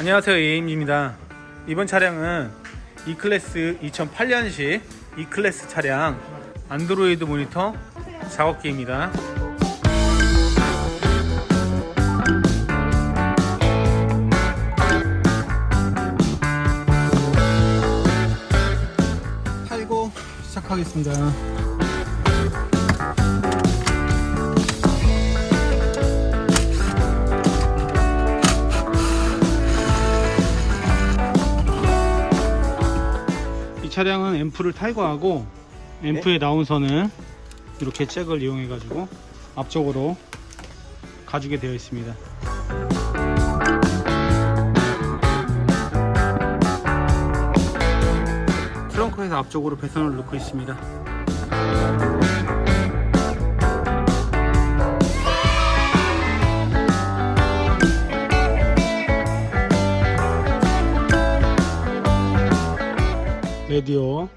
안녕하세요 에임입니다. 이번 차량은 E클래스 2008년식 E클래스 차량 안드로이드 모니터 작업기입니다. 시작하겠습니다 차량은 앰프를 탈거하고 앰프에 나온 선은 이렇게 잭을 이용해 가지고 앞쪽으로 가주게 되어 있습니다. 트렁크에서 앞쪽으로 배선을 넣고 있습니다 레디오.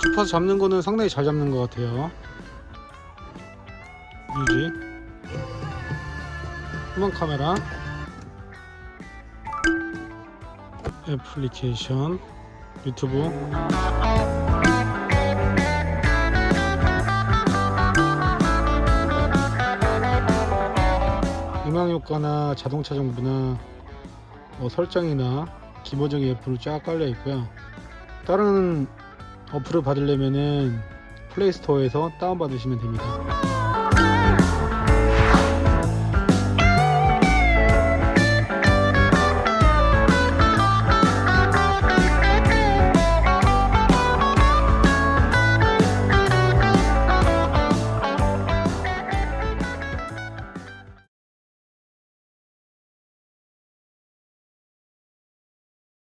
주파수 잡는 거는 상당히 잘 잡는 것 같아요. 뮤직 후방 카메라. 애플리케이션. 유튜브. 음악 효과나 자동차 정보나 뭐 설정이나 기본적인 애플이 쫙 깔려 있고요 다른 어플을 받으려면은 플레이스토어에서 다운받으시면 됩니다